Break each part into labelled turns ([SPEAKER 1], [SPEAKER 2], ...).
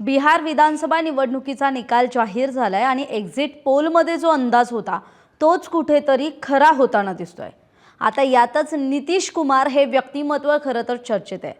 [SPEAKER 1] बिहार विधानसभा निवडणुकीचा निकाल जाहीर झालाय आणि एक्झिट पोलमध्ये जो अंदाज होता तोच कुठेतरी खरा होताना दिसतोय. आता यातच नितीश कुमार हे व्यक्तिमत्व खरं तर चर्चेत आहे.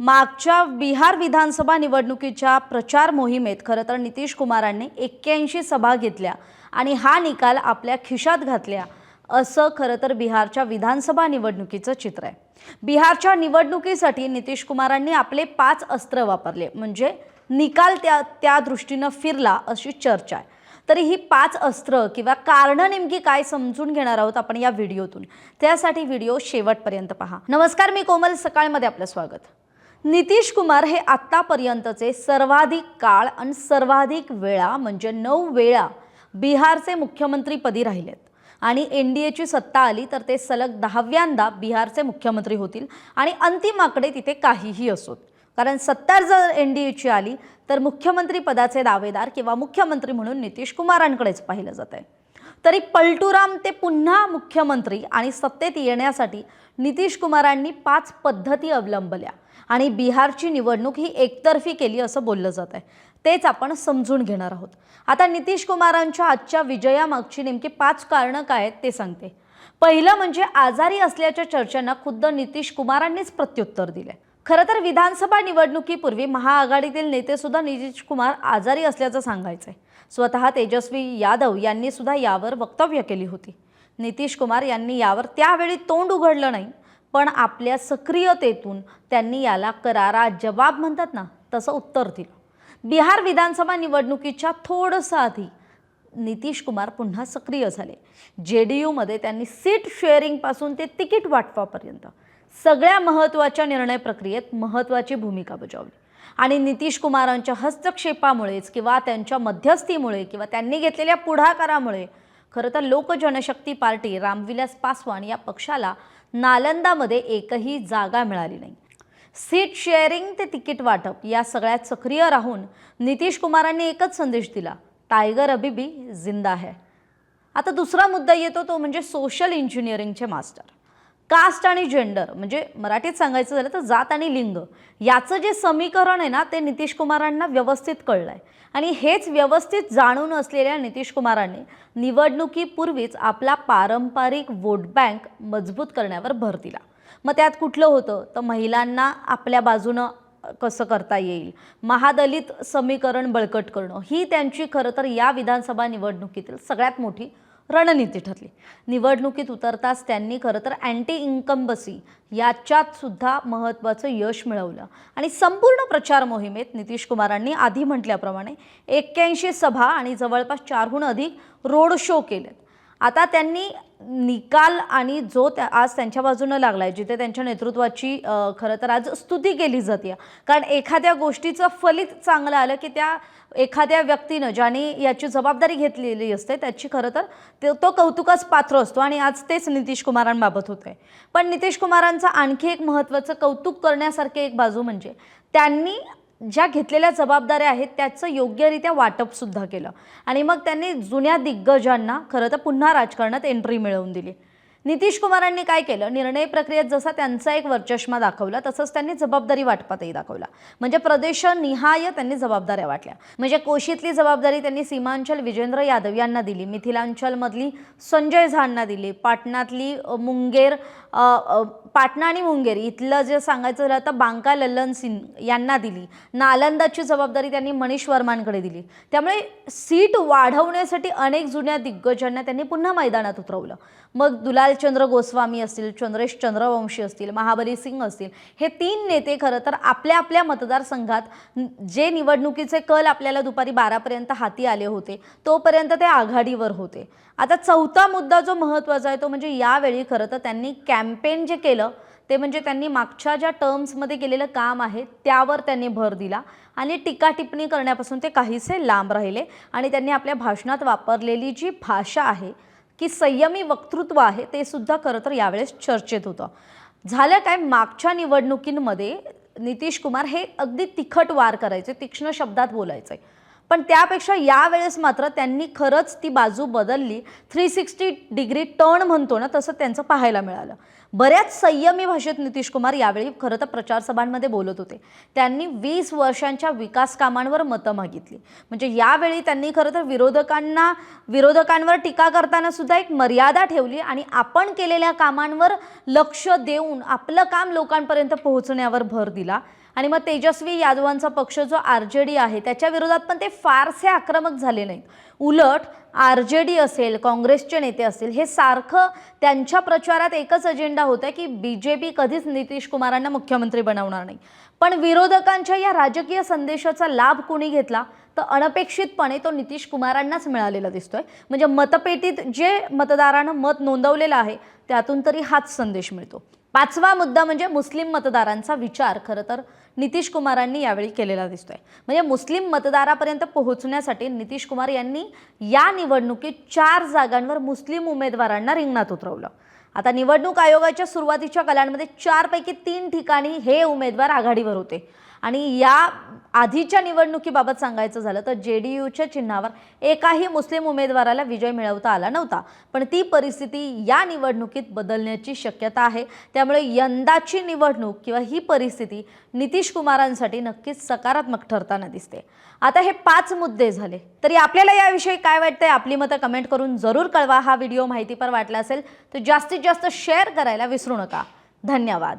[SPEAKER 1] मागच्या बिहार विधानसभा निवडणुकीच्या प्रचार मोहिमेत खरं तर नितीश कुमारांनी एक्क्याऐंशी सभा घेतल्या आणि हा निकाल आपल्या खिशात घातल्या असं खरं तर बिहारच्या विधानसभा निवडणुकीचं चित्र आहे. बिहारच्या निवडणुकीसाठी नितीश कुमारांनी आपले पाच अस्त्र वापरले म्हणजे निकाल त्या त्या दृष्टीनं फिरला अशी चर्चा आहे. तरी ही पाच अस्त्र किंवा कारणं नेमकी काय समजून घेणार आहोत आपण या व्हिडिओतून. त्यासाठी व्हिडिओ शेवटपर्यंत पहा. नमस्कार मी कोमल. सकाळमध्ये आपलं स्वागत. नितीश कुमार हे आत्तापर्यंतचे सर्वाधिक काळ आणि सर्वाधिक वेळा म्हणजे नऊ वेळा बिहारचे मुख्यमंत्रीपदी राहिलेत. आणि एन डी एची सत्ता आली तर ते सलग दहाव्यांदा बिहारचे मुख्यमंत्री होतील आणि अंतिम आकडे तिथे काहीही असोत. कारण सत्तर जर एन डी एची आली तर मुख्यमंत्री पदाचे दावेदार किंवा मुख्यमंत्री म्हणून नितीश कुमारांकडेच पाहिलं जात आहे तरी पलटुराम ते पुन्हा मुख्यमंत्री आणि सत्तेत येण्यासाठी नितीश कुमारांनी पाच पद्धती अवलंबल्या आणि बिहारची निवडणूक ही एकतर्फी केली असं बोललं जात आहे तेच आपण समजून घेणार आहोत. आता नितीश कुमारांच्या आजच्या विजयामागची नेमकी पाच कारणं काय आहेत ते सांगते. पहिलं म्हणजे आजारी असल्याच्या चर्चांना खुद्द नितीश कुमारांनीच प्रत्युत्तर दिले खरं तर विधानसभा निवडणुकीपूर्वी महाआघाडीतील नेते सुद्धा नितीश कुमार आजारी असल्याचं सांगायचंय. स्वतः तेजस्वी यादव यांनी सुद्धा यावर वक्तव्य केली होती. नितीश कुमार यांनी यावर त्यावेळी तोंड उघडलं नाही पण आपल्या सक्रियतेतून त्यांनी याला करारा जबाब म्हणतात ना तसं उत्तर दिलं. बिहार विधानसभा निवडणुकीच्या थोडंसं आधी नितीश कुमार पुन्हा सक्रिय झाले. जे डी यूमध्ये त्यांनी सीट शेअरिंगपासून ते तिकीट वाटपापर्यंत सगळ्या महत्त्वाच्या निर्णय प्रक्रियेत महत्त्वाची भूमिका बजावली. आणि नितीश कुमारांच्या हस्तक्षेपामुळेच किंवा त्यांच्या मध्यस्थीमुळे किंवा त्यांनी घेतलेल्या पुढाकारामुळे खरं तर लोक जनशक्ती पार्टी रामविलास पासवान या पक्षाला नालंदामध्ये एकही जागा मिळाली नाही. सीट शेअरिंग ते तिकीट वाटप या सगळ्यात सक्रिय राहून नितीश कुमारांनी एकच संदेश दिला टायगर अभी भी जिंदा है. आता दुसरा मुद्दा येतो तो म्हणजे सोशल इंजिनिअरिंगचे मास्टर कास्ट आणि जेंडर म्हणजे मराठीत सांगायचं झालं तर जात आणि लिंग याचं जे समीकरण आहे ना ते नितीश कुमारांना व्यवस्थित कळलं आहे आणि हेच व्यवस्थित जाणून असलेल्या नितीश कुमारांनी निवडणुकीपूर्वीच आपला पारंपरिक वोट बँक मजबूत करण्यावर भर दिला. मग त्यात कुठलं होतं? तर महिलांना आपल्या बाजूनं कसं करता येईल? महादलित समीकरण बळकट करणं ही त्यांची खरं तर या विधानसभा निवडणुकीतील सगळ्यात मोठी रणनीती ठरली. निवडणुकीत उतरताच त्यांनी खरं तर अँटी इन्कम्बसी याच्यात सुद्धा महत्त्वाचं यश मिळवलं. आणि संपूर्ण प्रचार मोहिमेत नितीश कुमारांनी आधी म्हटल्याप्रमाणे एक्क्याऐंशी सभा आणि जवळपास चारहून अधिक रोड शो केलेत. आता त्यांनी निकाल आणि जो त्या आज त्यांच्या बाजूनं लागला आहे जिथे त्यांच्या नेतृत्वाची खरं तर आज स्तुती केली जाते कारण एखाद्या गोष्टीचं फलित चांगलं आलं की त्या एखाद्या व्यक्तीनं ज्याने याची जबाबदारी घेतलेली असते त्याची खरं तर तो कौतुकास पात्र असतो आणि आज तेच नितीश कुमारांबाबत होते आहे पण नितीश कुमारांचं आणखी एक महत्त्वाचं कौतुक करण्यासारखे एक बाजू म्हणजे त्यांनी ज्या घेतलेल्या जबाबदाऱ्या आहेत त्याचं योग्यरित्या वाटपसुद्धा केलं. आणि मग त्यांनी जुन्या दिग्गजांना खरं तर पुन्हा राजकारणात एंट्री मिळवून दिली. नितीश कुमारांनी काय केलं? निर्णय प्रक्रियेत जसा त्यांचा एक वर्चष्मा दाखवला तसंच त्यांनी जबाबदारी वाटपातही दाखवला. म्हणजे प्रदेशनिहाय त्यांनी जबाबदाऱ्या वाटल्या. म्हणजे कोशीतली जबाबदारी त्यांनी सीमांचल विजेंद्र यादव यांना दिली मिथिलांचलमधली संजय झांना दिली पाटणातली मुंगेर पाटणा आणि मुंगेर इथलं जे सांगायचं झालं तर बांका लल्लन सिंग यांना दिली. नालंदाची जबाबदारी त्यांनी मनीष वर्मांकडे दिली. त्यामुळे सीट वाढवण्यासाठी अनेक जुन्या दिग्गजांना त्यांनी पुन्हा मैदानात उतरवलं. मग गोपालचंद्र गोस्वामी असतील चंद्रेश चंद्रवंशी असतील महाबली सिंग असतील हे तीन नेते खरं तर आपल्या आपल्या मतदारसंघात जे निवडणुकीचे कल आपल्याला दुपारी बारापर्यंत हाती आले होते तोपर्यंत ते आघाडीवर होते. आता चौथा मुद्दा जो महत्त्वाचा आहे तो म्हणजे यावेळी खरं तर त्यांनी कॅम्पेन जे केलं ते म्हणजे त्यांनी मागच्या ज्या टर्म्समध्ये केलेलं काम आहे त्यावर त्यांनी भर दिला आणि टीका टिप्पणी करण्यापासून ते काहीसे लांब राहिले आणि त्यांनी आपल्या भाषणात वापरलेली जी भाषा आहे की संयमी वक्तृत्व आहे ते सुद्धा खरं तर यावेळेस चर्चेत होतं. झालं काय? मागच्या निवडणुकींमध्ये नितीश कुमार हे अगदी तिखट वार करायचे तीक्ष्ण शब्दात बोलायचे. पण त्यापेक्षा यावेळेस मात्र त्यांनी खरंच ती बाजू बदलली. थ्री सिक्स्टी डिग्री टर्न म्हणतो ना तसं त्यांचं पाहायला मिळालं. बऱ्याच संयमी भाषेत नितीश कुमार यावेळी खरं तर प्रचारसभांमध्ये बोलत होते. त्यांनी वीस वर्षांच्या विकास कामांवर मतं मागितली. म्हणजे यावेळी त्यांनी खरं तर विरोधकांना विरोधकांवर टीका करताना सुद्धा एक मर्यादा ठेवली आणि आपण केलेल्या कामांवर लक्ष देऊन आपलं काम लोकांपर्यंत पोहोचण्यावर भर दिला. आणि मग तेजस्वी यादवांचा पक्ष जो आर जे डी आहे त्याच्या विरोधात पण ते फारसे आक्रमक झाले नाहीत. उलट आर जे डी असेल काँग्रेसचे नेते असतील हे सारखं त्यांच्या प्रचारात एकच अजेंडा होता की बी जे पी कधीच नितीश कुमारांना मुख्यमंत्री बनवणार नाही. पण विरोधकांच्या या राजकीय संदेशाचा लाभ कोणी घेतला? तर अनपेक्षितपणे तो नितीश कुमारांनाच मिळालेला दिसतोय. म्हणजे मतपेटीत जे मतदारानं मत नोंदवलेलं आहे त्यातून तरी हाच संदेश मिळतो. पाचवा मुद्दा म्हणजे मुस्लिम मतदारांचा विचार. खरं तर नितीश कुमारांनी यावेळी केलेला दिसतोय. म्हणजे मुस्लिम मतदारापर्यंत पोहोचण्यासाठी नितीश कुमार यांनी या निवडणुकीत चार जागांवर मुस्लिम उमेदवारांना रिंगणात उतरवलं. आता निवडणूक आयोगाच्या सुरुवातीच्या कलांमध्ये चारपैकी तीन ठिकाणी हे उमेदवार आघाडीवर होते. आणि या आधीच्या निवडणुकीबाबत सांगायचं झालं तर जे डी यूच्या चिन्हावर एकाही मुस्लिम उमेदवाराला विजय मिळवता आला नव्हता. पण ती परिस्थिती या निवडणुकीत बदलण्याची शक्यता आहे. त्यामुळे यंदाची निवडणूक किंवा ही परिस्थिती नितीश कुमारांसाठी नक्कीच सकारात्मक ठरताना दिसते. आता हे पाच मुद्दे झाले. तरी आपल्याला याविषयी काय वाटतंय आपली मतं कमेंट करून जरूर कळवा. हा व्हिडिओ माहितीपर वाटला असेल तर जास्तीत जास्त शेअर करायला विसरू नका. धन्यवाद.